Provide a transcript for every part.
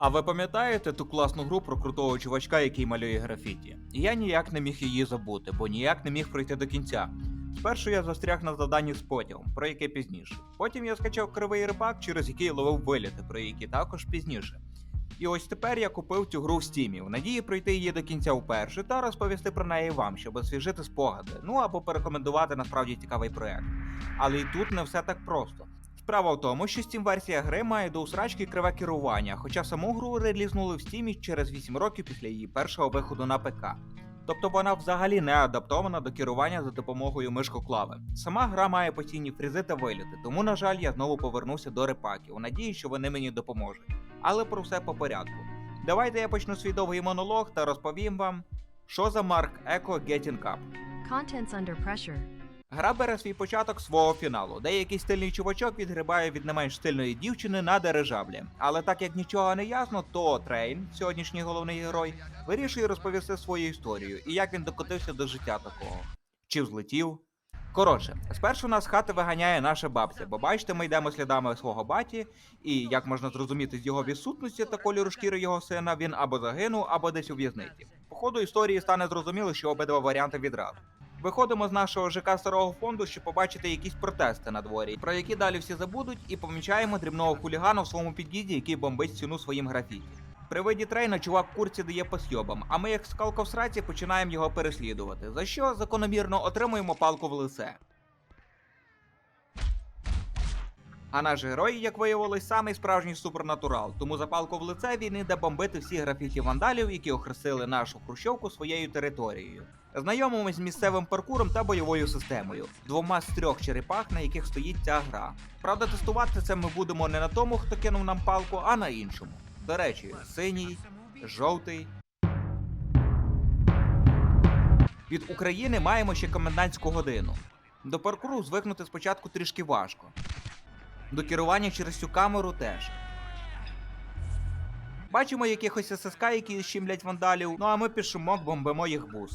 А ви пам'ятаєте ту класну гру про крутого чувачка, який малює графіті? Я ніяк не міг її забути, бо ніяк не міг пройти до кінця. Спершу я застряг на завданні з потягом, про яке пізніше. Потім я скачав кривий рибак, через який ловив виліти, про які також пізніше. І ось тепер я купив цю гру в стімі, в надії пройти її до кінця вперше та розповісти про неї вам, щоб освіжити спогади, ну або порекомендувати насправді цікавий проект. Але і тут не все так просто. Справа в тому, що Steam версія гри має до усрачки криве керування, хоча саму гру релізнули в Steam через 8 років після її першого виходу на ПК. Тобто вона взагалі не адаптована до керування за допомогою мишкоклави. Сама гра має постійні фрізи та виліти, тому, на жаль, я знову повернувся до репаків, у надії, що вони мені допоможуть. Але про все по порядку. Давайте я почну свій довгий монолог та розповім вам, що за Марк Еко Getting Up. Contents under pressure. Гра бере свій початок свого фіналу, де якийсь стильний чувачок відгрибає від не менш стильної дівчини на дирижаблі. Але так як нічого не ясно, то Трейн, сьогоднішній головний герой, вирішує розповісти свою історію і як він докотився до життя такого. Чи взлетів? Коротше, спершу нас з хати виганяє наша бабця, бо бачите, ми йдемо слідами свого баті, і як можна зрозуміти з його відсутності та кольору шкіри його сина, він або загинув, або десь у в'язниці. По ходу історії стане зрозуміло, що обидва варіанти відразу. Виходимо з нашого ЖК старого фонду, щоб побачити якісь протести на дворі, про які далі всі забудуть, і помічаємо дрібного хулігана в своєму під'їзді, який бомбить стіну своїм графіті. При виді трейна чувак курці дає по сьобам, а ми, як скалка в сраці, починаємо його переслідувати, за що закономірно отримуємо палку в лице. А наш герой, як виявилось, самий справжній супернатурал, тому за палку в лице він іде бомбити всі графіті вандалів, які охрестили нашу хрущовку своєю територією. Знайомимось з місцевим паркуром та бойовою системою, двома з трьох черепах, на яких стоїть ця гра. Правда, тестувати це ми будемо не на тому, хто кинув нам палку, а на іншому. До речі, синій, жовтий. Від України маємо ще комендантську годину. До паркуру звикнути спочатку трішки важко. До керування через цю камеру теж. Бачимо якихось ССК, які щемлять вандалів, ну а ми під бомбимо їх бус.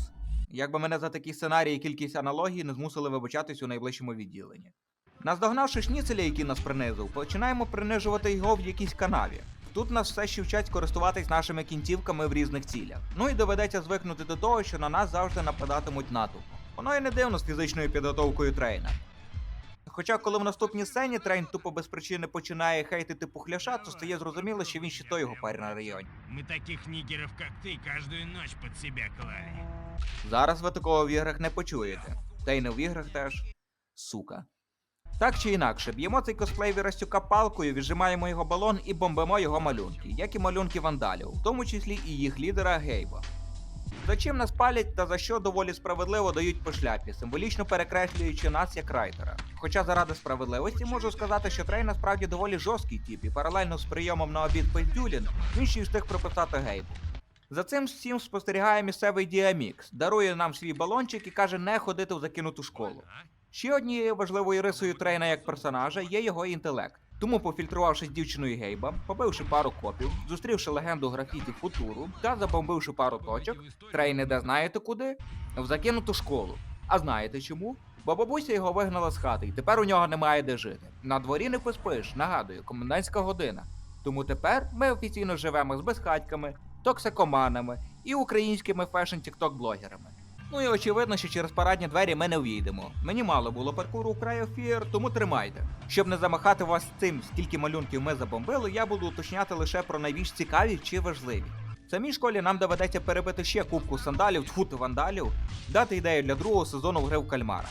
Якби мене за такий сценарій кількість аналогій не змусили вибачатись у найближчому відділенні. Наздогнавши шніцеля, який нас принизив, починаємо принижувати його в якійсь канаві. Тут нас все ще вчать користуватись нашими кінцівками в різних цілях. Ну і доведеться звикнути до того, що на нас завжди нападатимуть натовп. Воно і не дивно з фізичною підготовкою трейна. Хоча, коли в наступній сцені трейн тупо без причини починає хейтити пухляша, то стає зрозуміло, що він ще той його парі на районі. Мы таких нигеров, как ты, каждую ночь под себя клали. Зараз ви такого в іграх не почуєте. Та й не в іграх теж. Сука. Так чи інакше, б'ємо цей косплей Вірастюка палкою, віджимаємо його балон і бомбимо його малюнки, як і малюнки вандалів, в тому числі і їх лідера Гейба. За чим нас палять та за що доволі справедливо дають по шляпі, символічно перекреслюючи нас як райтера. Хоча заради справедливості можу сказати, що Трей насправді доволі жорсткий тип, і паралельно з прийомом на обід Пейдюлін він ще й встиг прописати Гейбу. За цим всім спостерігає місцевий Діамікс, дарує нам свій балончик і каже не ходити в закинуту школу. Ще однією важливою рисою трейна як персонажа є його інтелект. Тому, пофільтрувавши з дівчиною Гейба, побивши пару копів, зустрівши легенду графіті Футуру та забомбивши пару точок, трейн іде знаєте куди? В закинуту школу. А знаєте чому? Бо бабуся його вигнала з хати, і тепер у нього немає де жити. На дворі не поспиш, нагадую, комендантська година. Тому тепер ми офіційно живемо з безхатьками, токсикоманами і українськими фешн тікток блогерами. Ну і очевидно, що через парадні двері ми не війдемо. Мені мало було паркуру у Cry тому тримайте. Щоб не замахати вас цим, скільки малюнків ми забомбили, я буду уточняти лише про найбільш цікаві чи важливі. В самій школі нам доведеться перебити ще кубку сандалів, тьфу вандалів, дати ідею для другого сезону в гри в кальмара.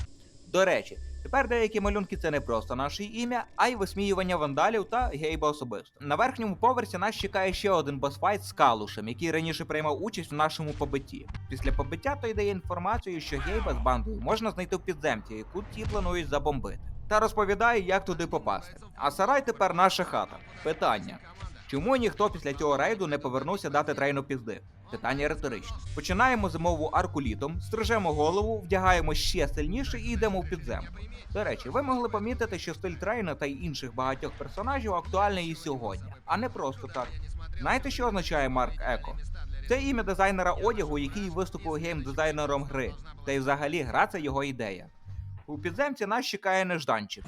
До речі, тепер деякі малюнки це не просто наше ім'я, а й висміювання вандалів та гейба особисто. На верхньому поверсі нас чекає ще один босфайт з калушем, який раніше приймав участь в нашому побитті. Після побиття той дає інформацію, що гейба з бандою можна знайти в підземці, яку ті планують забомбити. Та розповідає, як туди попасти. А сарай тепер наша хата. Питання. Чому ніхто після цього рейду не повернувся дати трейну пізди? Питання риторичне. Починаємо зимову арку літом, стрижемо голову, вдягаємо ще сильніше і йдемо в підземку. До речі, ви могли помітити, що стиль трейна та й інших багатьох персонажів актуальний і сьогодні, а не просто так. Знаєте, що означає Марк Еко? Це ім'я дизайнера одягу, який виступив гейм-дизайнером гри. Та й взагалі гра це його ідея. У підземці нас чекає нежданчик.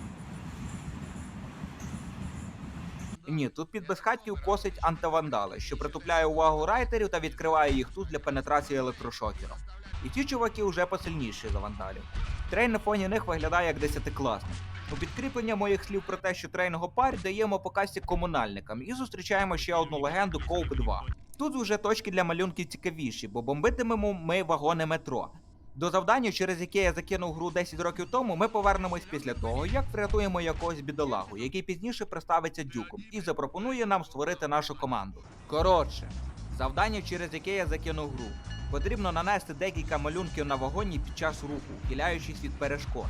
Ні, тут під безхатьків косить антивандали, що притупляє увагу райтерів та відкриває їх тут для пенетрації електрошокером. І ті чуваки вже посильніші за вандалів. Трейн на фоні них виглядає як десятикласник. У підкріплення моїх слів про те, що трейн гопарь даємо по комунальникам і зустрічаємо ще одну легенду Коуп 2. Тут уже точки для малюнків цікавіші, бо бомбитимемо ми вагони метро. До завдання, через яке я закинув гру 10 років тому, ми повернемось після того, як врятуємо якогось бідолагу, який пізніше представиться дюком, і запропонує нам створити нашу команду. Коротше, завдання, через яке я закинув гру. Потрібно нанести декілька малюнків на вагоні під час руху, хиляючись від перешкод.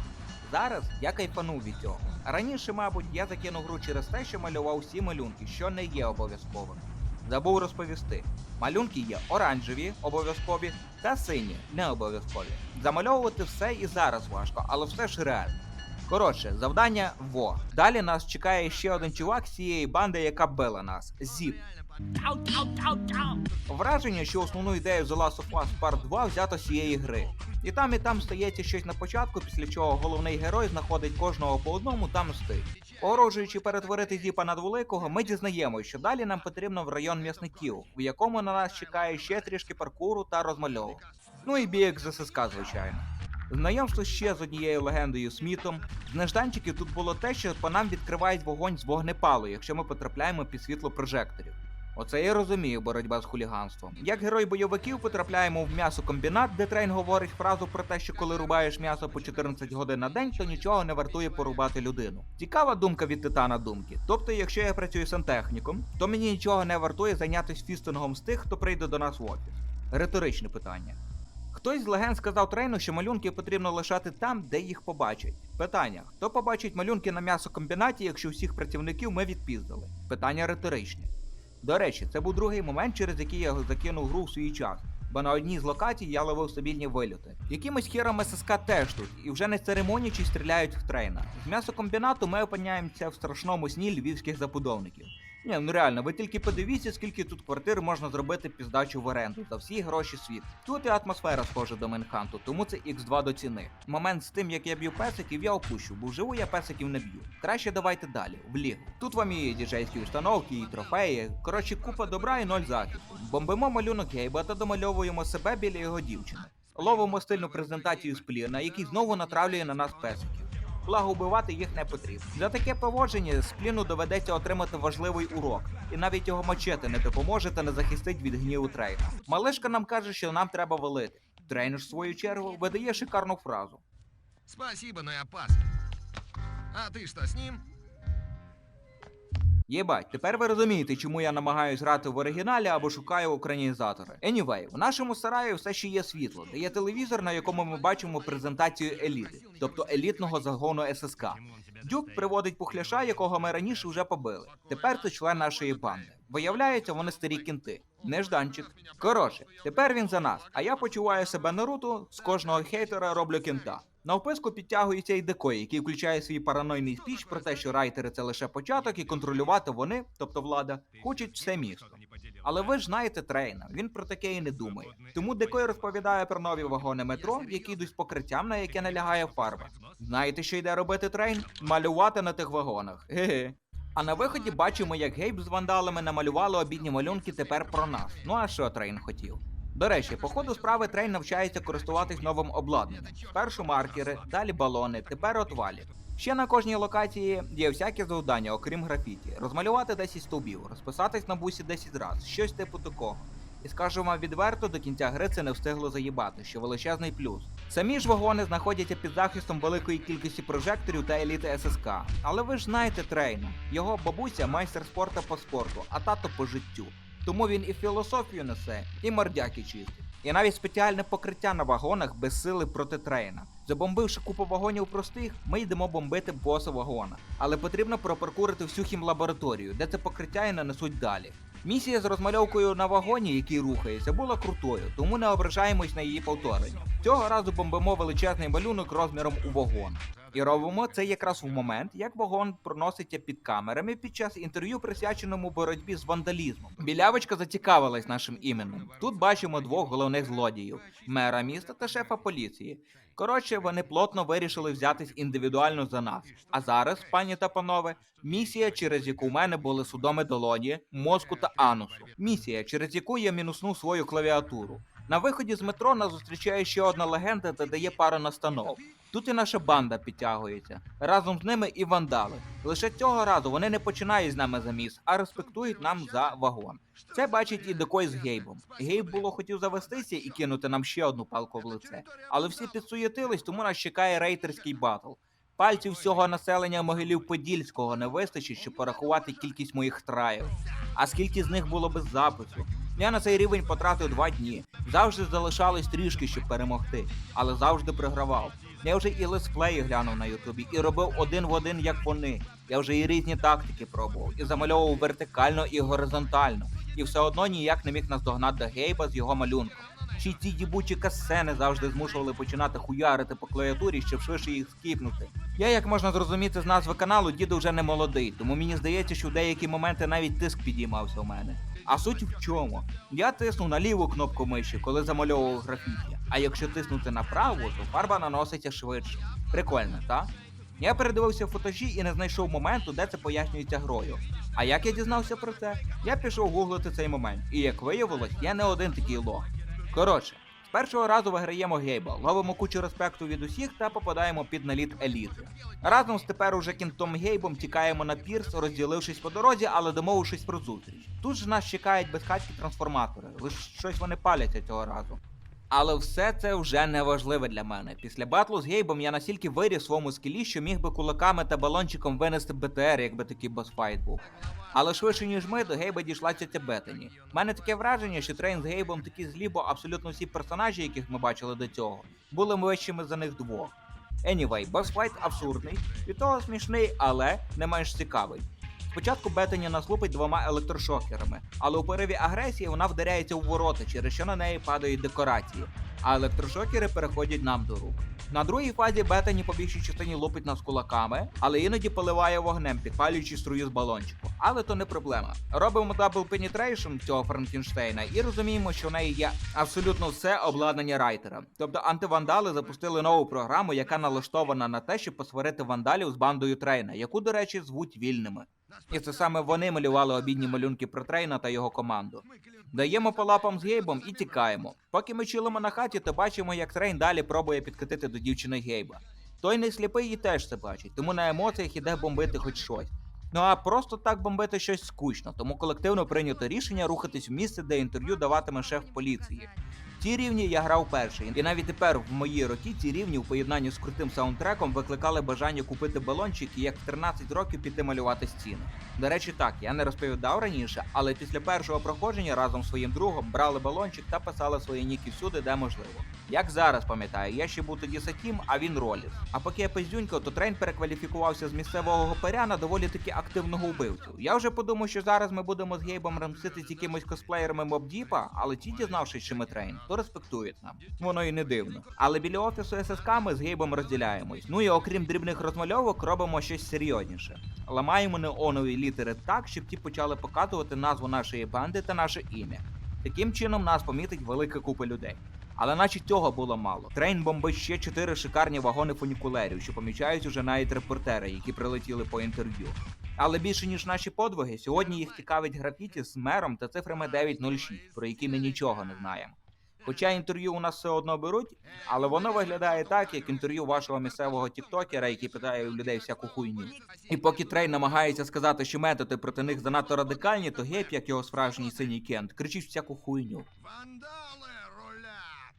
Зараз я кайфанув від цього. Раніше, мабуть, я закинув гру через те, що малював всі малюнки, що не є обов'язковим. Забув розповісти. Малюнки є оранжеві, обов'язкові, та сині, не обов'язкові. Замальовувати все і зараз важко, але все ж реально. Коротше, завдання во. Далі нас чекає ще один чувак з цієї банди, яка била нас. Зіп. Враження, що основну ідею The Last of Us Part 2 взято з цієї гри. І там і там стається щось на початку, після чого головний герой знаходить кожного по одному та мстить. Погрожуючи перетворити зіпа на дволикого, ми дізнаємося, що далі нам потрібно в район м'ясників, в якому на нас чекає ще трішки паркуру та розмальовок. Ну і біг ССК, звичайно. Знайомство ще з однією легендою Смітом. З нежданчиків тут було те, що по нам відкривають вогонь з вогнепалу, якщо ми потрапляємо під світло прожекторів. Оце я розумію боротьба з хуліганством. Як герой бойовиків потрапляємо в м'ясокомбінат, де трейн говорить фразу про те, що коли рубаєш м'ясо по 14 годин на день, то нічого не вартує порубати людину. Цікава думка від титана думки. Тобто, якщо я працюю сантехніком, то мені нічого не вартує зайнятися фістингом з тих, хто прийде до нас в офіс. Риторичне питання. Хтось з легенд сказав трейну, що малюнки потрібно лишати там, де їх побачать. Питання: хто побачить малюнки на м'ясокомбінаті, якщо всіх працівників ми відпіздили? Питання риторичне. До речі, це був другий момент, через який я закинув гру в свій час. Бо на одній з локацій я ловив стабільні вильоти. Якимось хіром ССК теж тут, і вже не церемонячи стріляють в трейна. З м'ясокомбінату ми опиняємося в страшному сні львівських забудовників. Ні, ну реально, ви тільки подивіться, скільки тут квартир можна зробити під здачу в оренду за всі гроші світ. Тут і атмосфера схожа до Менханту, тому це X2 до ціни. Момент з тим, як я б'ю песиків, я опущу, бо вживу я песиків не б'ю. Краще давайте далі, в лігу. Тут вам і діджейські установки, і трофеї. Коротше, купа добра і ноль захисту. Бомбимо малюнок Гейба та домальовуємо себе біля його дівчини. Ловимо стильну презентацію спліна, який знову натравлює на нас песиків. Благо вбивати їх не потрібно. За таке поводження спліну доведеться отримати важливий урок, і навіть його мачети не допоможе та не захистить від гніву трейна. Малишка нам каже, що нам треба валити. Трейнер, в свою чергу, видає шикарну фразу. Спасибо, но я пас. А ти що, з ним? Єбать, тепер ви розумієте, чому я намагаюсь грати в оригіналі або шукаю українізатори. Anyway, в нашому сараї все ще є світло, де є телевізор, на якому ми бачимо презентацію еліти, тобто елітного загону ССК. Дюк приводить пухляша, якого ми раніше вже побили. Тепер це член нашої банди. Виявляється, вони старі кінти. Нежданчик. Коротше, тепер він за нас, а я почуваю себе Наруто, з кожного хейтера роблю кінта. На вписку підтягується і декой, який включає свій паранойний спіч про те, що райтери це лише початок, і контролювати вони, тобто влада, хочуть все місто. Але ви ж знаєте трейна, він про таке і не думає. Тому Декой розповідає про нові вагони метро, які йдуть з покриттям, на яке налягає фарба. Знаєте, що йде робити трейн? Малювати на тих вагонах. Ге-ге. А на виході бачимо, як гейб з вандалами намалювали обідні малюнки тепер про нас. Ну а що трейн хотів? До речі, по ходу справи трейн навчається користуватись новим обладнанням. Спершу маркери, далі балони, тепер отвалі. Ще на кожній локації є всякі завдання, окрім графіті. Розмалювати 10 стовбів, розписатись на бусі 10 разів, щось типу такого. І скажу вам відверто, до кінця гри це не встигло заїбати, що величезний плюс. Самі ж вагони знаходяться під захистом великої кількості прожекторів та еліти ССК. Але ви ж знаєте трейна. Його бабуся майстер спорту по спорту, а тато по життю. Тому він і філософію несе, і мордяки чистить. І навіть спеціальне покриття на вагонах без сили проти трейна. Забомбивши купу вагонів простих, ми йдемо бомбити боса вагона. Але потрібно пропаркурити всю хімлабораторію, де це покриття і нанесуть далі. Місія з розмальовкою на вагоні, який рухається, була крутою, тому не ображаємось на її повторення. Цього разу бомбимо величезний малюнок розміром у вагон. І робимо це якраз в момент, як вагон проноситься під камерами під час інтерв'ю, присвяченому боротьбі з вандалізмом. Білявочка зацікавилась нашим іменем. Тут бачимо двох головних злодіїв: мера міста та шефа поліції. Коротше, вони плотно вирішили взятись індивідуально за нас. А зараз, пані та панове, місія, через яку в мене були судоми долоні, мозку та анусу. Місія, через яку я мінуснув свою клавіатуру. На виході з метро нас зустрічає ще одна легенда та дає пару настанов. Тут і наша банда підтягується. Разом з ними і вандали. Лише цього разу вони не починають з нами заміс, а респектують нам за вагон. Це бачить і декой з Гейбом. Гейб було хотів завестися і кинути нам ще одну палку в лице. Але всі підсуєтились, тому нас чекає рейтерський батл. Пальців всього населення могилів Подільського не вистачить, щоб порахувати кількість моїх траїв. А скільки з них було без запису? Я на цей рівень потратив два дні. Завжди залишалось трішки, щоб перемогти, але завжди програвав. Я вже і летсплеї глянув на Ютубі і робив один в один, як вони. Я вже і різні тактики пробував, і замальовував вертикально і горизонтально, і все одно ніяк не міг наздогнати до Гейба з його малюнком. Чи ці дібучі касени завжди змушували починати хуярити по клавіатурі, щоб швидше їх скіпнути. Я, як можна зрозуміти з назви каналу, діду вже не молодий, тому мені здається, що в деякі моменти навіть тиск підіймався у мене. А суть в чому? Я тисну на ліву кнопку миші, коли замальовував графіті. А якщо тиснути на праву, то фарба наноситься швидше. Прикольно, так? Я передивився фотожі і не знайшов моменту, де це пояснюється грою. А як я дізнався про це? Я пішов гуглити цей момент, і як виявилось, я не один такий лох. Коротше, з першого разу виграємо гейба, ловимо кучу респекту від усіх та попадаємо під наліт еліти. Разом з тепер уже кінтом гейбом тікаємо на пірс, розділившись по дорозі, але домовившись про зустріч. Тут ж нас чекають безхатські трансформатори, лише щось вони паляться цього разу. Але все це вже не важливе для мене. Після батлу з гейбом я настільки виріс своєму скілі, що міг би кулаками та балончиком винести БТР, якби такий босфайт був. Але швидше ніж ми, до Гейба дійшла ця Беттані. У мене таке враження, що трейн з Гейбом такі злі, бо абсолютно всі персонажі, яких ми бачили до цього, були вищими за них двох. Anyway, босфайт абсурдний, від того смішний, але не менш цікавий. Спочатку Беттані нас лупить двома електрошокерами, але у пориві агресії вона вдаряється у ворота, через що на неї падають декорації, а електрошокери переходять нам до рук. На другій фазі Беттані по більшій частині лупить нас кулаками, але іноді поливає вогнем, підпалюючи струю з балончику. Але то не проблема. Робимо дабл пенетрейшн цього Франкенштейна і розуміємо, що в неї є абсолютно все обладнання райтера. Тобто антивандали запустили нову програму, яка налаштована на те, щоб посварити вандалів з бандою Трейна, яку, до речі, звуть вільними. І це саме вони малювали обідні малюнки про Трейна та його команду. Даємо по лапам з Гейбом і тікаємо. Поки ми чилимо на хаті, то бачимо, як Трейн далі пробує підкатити до дівчини Гейба. Той не сліпий і теж це бачить, тому на емоціях іде бомбити хоч щось. Ну а просто так бомбити щось скучно, тому колективно прийнято рішення рухатись в місце, де інтерв'ю даватиме шеф поліції. Ці рівні я грав перший, і навіть тепер в мої роки ці рівні в поєднанні з крутим саундтреком викликали бажання купити балончик і як в 13 років піти малювати стіни. До речі, так я не розповідав раніше, але після першого проходження разом з своїм другом брали балончик та писали свої ніки всюди, де можливо. Як зараз пам'ятаю, я ще був тоді Сатім, а він Роліс. А поки я пиздюнькав, то трейн перекваліфікувався з місцевого гопаря на доволі таки активного вбивцю. Я вже подумав, що зараз ми будемо з гейбом рамсити з якимось косплеєрами Мобдіпа, але ті, дізнавшись, що ми трейн, то респектують нам. Воно і не дивно. Але біля офісу ССК ми з гейбом розділяємось. Ну і окрім дрібних розмальовок, робимо щось серйозніше. Ламаємо неонові літери так, щоб ті почали показувати назву нашої банди та наше ім'я. Таким чином нас помітить велика купа людей. Але наче цього було мало. Трейн бомбить ще чотири шикарні вагони фунікулерів, що помічають уже навіть репортери, які прилетіли по інтерв'ю. Але більше ніж наші подвиги, сьогодні їх цікавить графіті з мером та цифрами 906, про які ми нічого не знаємо. Хоча інтерв'ю у нас все одно беруть, але воно виглядає так, як інтерв'ю вашого місцевого тіктокера, який питає у людей всяку хуйню. І поки Трей намагається сказати, що методи проти них занадто радикальні, то гейп, як його справжній синій кент, кричить всяку хуйню. Вандалы рулят.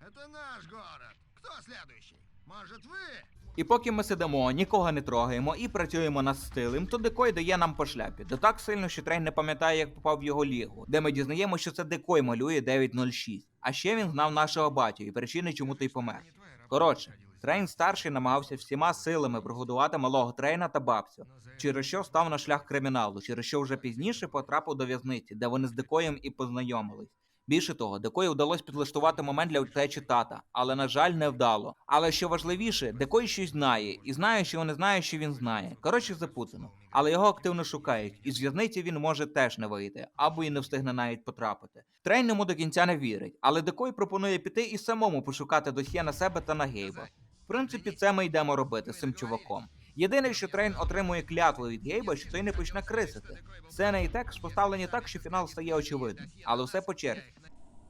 Это наш город. Кто следующий? Может, вы? І поки ми сидимо, нікого не трогаємо і працюємо над стилем, то декой дає нам по шляпі. Да так сильно, що трейн не пам'ятає, як попав в його лігу, де ми дізнаємо, що це декой малює 906. А ще він знав нашого батю і причини, чому той помер. Коротше, трейн старший намагався всіма силами прогодувати малого трейна та бабцю, через що став на шлях криміналу, через що вже пізніше потрапив до в'язниці, де вони з дикоєм і познайомились. Більше того, Декою вдалося підлаштувати момент для втечі тата, але на жаль, не вдало. Але що важливіше, Декой щось знає і знає, що не знає, що він знає. Коротше, запутано. Але його активно шукають, і з в'язниці він може теж не вийти, або і не встигне навіть потрапити. Трейн йому до кінця не вірить, але Декой пропонує піти і самому пошукати досьє на себе та на Гейба. В принципі, це ми йдемо робити з цим чуваком. Єдине, що Трейн отримує клятву від Гейба, що той не почне крисити. Сцена і текст поставлені так, що фінал стає очевидним, але все по черзі.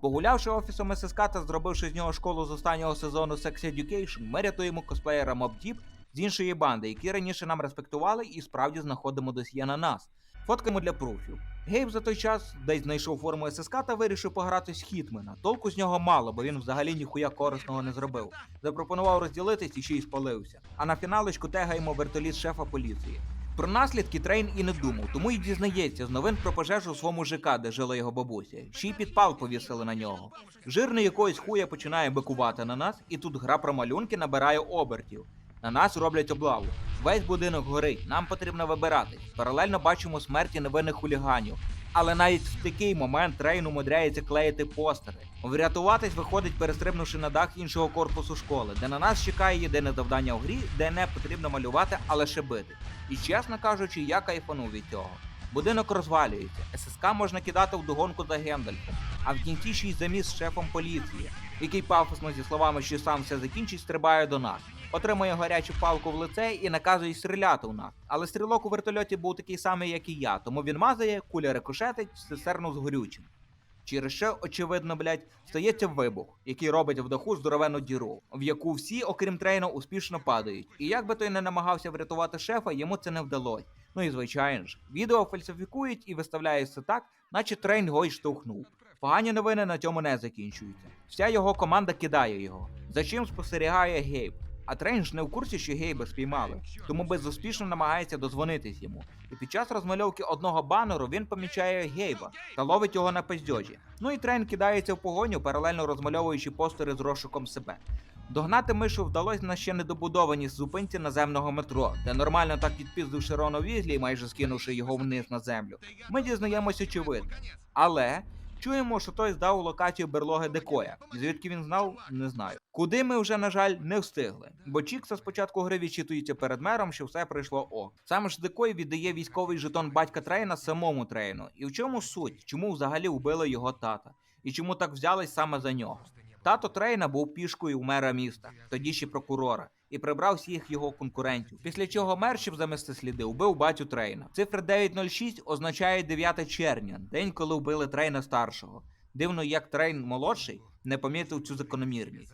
Погулявши офісом ССК та зробивши з нього школу з останнього сезону Sex Education, ми рятуємо косплеєра Deep з іншої банди, які раніше нам респектували і справді знаходимо досьє на нас. Фоткаємо для пруфів. Гейб за той час десь знайшов форму ССК та вирішив погратись в Хітмена. Толку з нього мало, бо він взагалі ніхуя корисного не зробив. Запропонував розділитись і ще й спалився. А на фіналочку тегаємо вертоліт шефа поліції. Про наслідки Трейн і не думав, тому й дізнається з новин про пожежу у своєму ЖК, де жила його бабуся. Ще й підпал повісили на нього. Жирний якоїсь хуя починає бикувати на нас, і тут гра про малюнки набирає обертів. На нас роблять облаву. Весь будинок горить, нам потрібно вибиратись. Паралельно бачимо смерті невинних хуліганів. Але навіть в такий момент Трейн умудряється клеїти постери. Врятуватись виходить, перестрибнувши на дах іншого корпусу школи, де на нас чекає єдине завдання в грі, де не потрібно малювати, а лише бити. І чесно кажучи, я кайфанув від цього. Будинок розвалюється, ССК можна кидати в догонку за Гендальфом, а в кінці ще й заміс з шефом поліції, який пафосно зі словами, що сам все закінчить, стрибає до нас. Отримує гарячу палку в лице і наказує стріляти у нас. Але стрілок у вертольоті був такий самий, як і я, тому він мазає, куля рикошетить, цистерну з горючим. Через що, очевидно, блядь, стається вибух, який робить в даху здоровену діру, в яку всі, окрім трейна, успішно падають. І як би той не намагався врятувати шефа, йому це не вдалося. Ну і звичайно ж, відео фальсифікують і виставляється так, наче трейн його й штовхнув. Погані новини на цьому не закінчуються. Вся його команда кидає його. За чим спостерігає Гейб. А трейн ж не в курсі, що Гейба спіймали, тому безуспішно намагається дозвонитись йому. І під час розмальовки одного банеру він помічає Гейба та ловить його на пиздьоджі. Ну і трейн кидається в погоню, паралельно розмальовуючи постери з розшуком себе. Догнати мишу вдалося на ще недобудованій зупинці наземного метро, де нормально так підпіздивши Рона Візлі, майже скинувши його вниз на землю. Ми дізнаємось очевидно. Але чуємо, що той здав локацію берлоги Декоя. Звідки він знав, не знаю. Куди ми вже, на жаль, не встигли. Бо Чікса спочатку гри відчитується перед мером, що все прийшло ок. Саме ж Декой віддає військовий жетон батька Трейна самому Трейну. І в чому суть? Чому взагалі вбили його тата? І чому так взялись саме за нього? Тато Трейна був пішкою у мера міста, тоді ще прокурора, і прибрав всіх його конкурентів. Після чого мер, щоб замести сліди, вбив батю Трейна. Цифра 906 означає 9 червня, день, коли вбили Трейна старшого. Дивно, як Трейн молодший не помітив цю закономірність.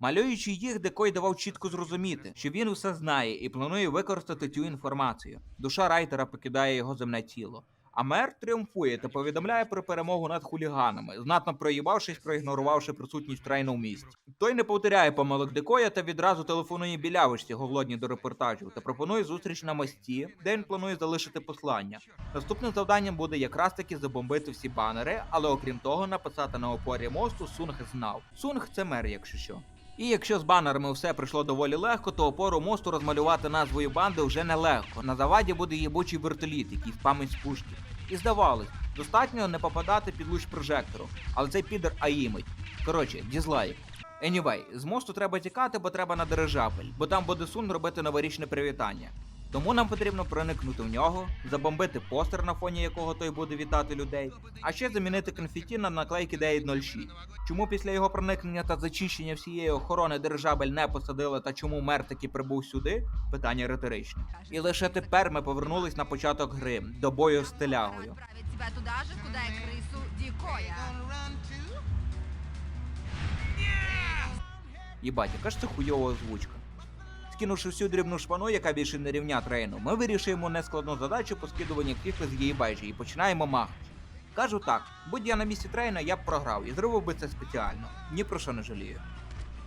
Малюючи їх, Декой давав чітко зрозуміти, що він усе знає і планує використати цю інформацію. Душа райтера покидає його земне тіло. А мер тріумфує та повідомляє про перемогу над хуліганами, знатно проїбавшись, проігнорувавши присутність трейну в місті. Той не повторяє помилок Декоя та відразу телефонує білявичці голодні до репортажу та пропонує зустріч на мості, де він планує залишити послання. Наступним завданням буде якраз таки забомбити всі банери, але окрім того, написати на опорі мосту Сунг знав. Сунг це мер, якщо що. І якщо з банерами все прийшло доволі легко, то опору мосту розмалювати назвою банди вже нелегко. На заваді буде єбучий вертоліт, який впамить з пушки. І здавалось, достатньо не попадати під луч прожектору, але цей підер аїмить. Коротше, дізлайк. Anyway, з мосту треба тікати, бо треба на дирижабель, бо там буде сун робити новорічне привітання. Тому нам потрібно проникнути в нього, забомбити постер, на фоні якого той буде вітати людей, а ще замінити конфеті на наклейки 906. Чому після його проникнення та зачищення всієї охорони дирижабель не посадили та чому мер таки прибув сюди? Питання риторичне. І лише тепер ми повернулись на початок гри до бою з телягою. тебя туда же, куда и крысу Дикоя. Їбать, яка ж це хуйова озвучка. Скинувши всю дрібну шпану, яка більше не рівня трейну, ми вирішуємо нескладну задачу по скидуванню кіфли з її байжі і починаємо махати. Кажу так, будь я на місці трейна, я б програв і зробив би це спеціально. Ні про що не жалію.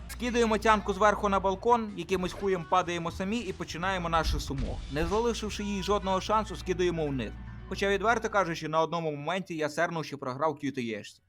Скидуємо тянку зверху на балкон, якимось хуєм падаємо самі і починаємо наше сумо. Не залишивши їй жодного шансу, скидуємо вниз. Хоча відверто кажучи, на одному моменті я сернув, що програв QTE-шці.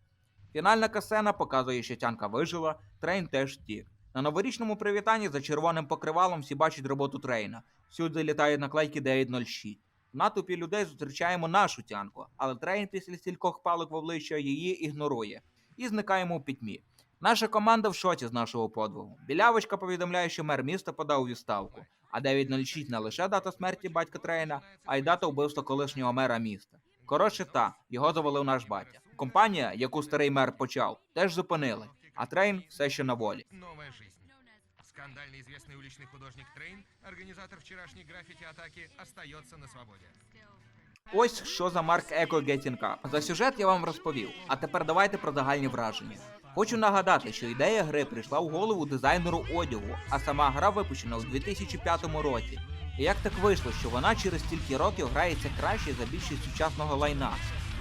Фінальна касцена показує, що тянка вижила, трейн теж втік. На новорічному привітанні за червоним покривалом всі бачать роботу трейна. Сюди літають наклейки 906. В натовпі людей зустрічаємо нашу тянку, але трейн після стількох палок в обличчя її ігнорує. і зникаємо у пітьмі. Наша команда в шоці з нашого подвигу. Білявочка повідомляє, що мер міста подав у відставку, а 906 не лише дата смерті батька Трейна, а й дата вбивства колишнього мера міста. Коротше, та його завалив наш батя. Компанія, яку старий мер почав, теж зупинили, а Трейн все ще на волі. Новая жизнь. Скандально известный уличный художник Трейн, организатор вчерашней граффити-атаки, остается на свободе. Ось що за Марк Еко Up. За сюжет я вам розповів. А тепер давайте про загальні враження. Хочу нагадати, що ідея гри прийшла в голову дизайнеру одягу, а сама гра випущена у 2005 році. І як так вийшло, що вона через стільки років грається краще за більшість сучасного лайна?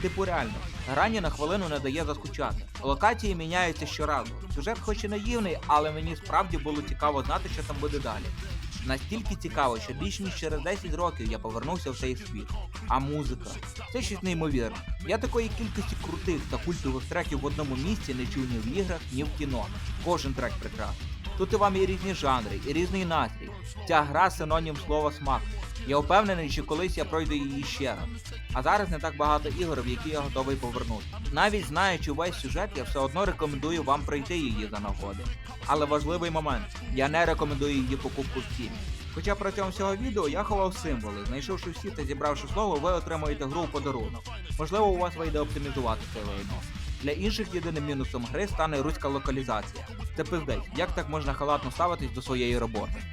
Типу реально, грані на хвилину не дає заскучати. Локації міняються щоразу. Сюжет хоч і наївний, але мені справді було цікаво знати, що там буде далі. Настільки цікаво, що більш ніж через 10 років я повернувся в цей світ. А музика це щось неймовірне. Я такої кількості крутих та культових треків в одному місці не чув ні в іграх, ні в кіно. Кожен трек прекрасний. Тут і вам і різні жанри, і різний настрій. Ця гра синонім слова смак. Я впевнений, що колись я пройду її ще раз. А зараз не так багато ігор, в які я готовий повернути. Навіть знаючи весь сюжет, я все одно рекомендую вам пройти її за нагоди. Але важливий момент: я не рекомендую її покупку в Steam. Хоча протягом всього відео я ховав символи. Знайшовши всі та зібравши слово, ви отримуєте гру у подарунок. Можливо, у вас вийде оптимізувати це лайно. Для інших єдиним мінусом гри стане руська локалізація. Це пиздець, як так можна халатно ставитись до своєї роботи.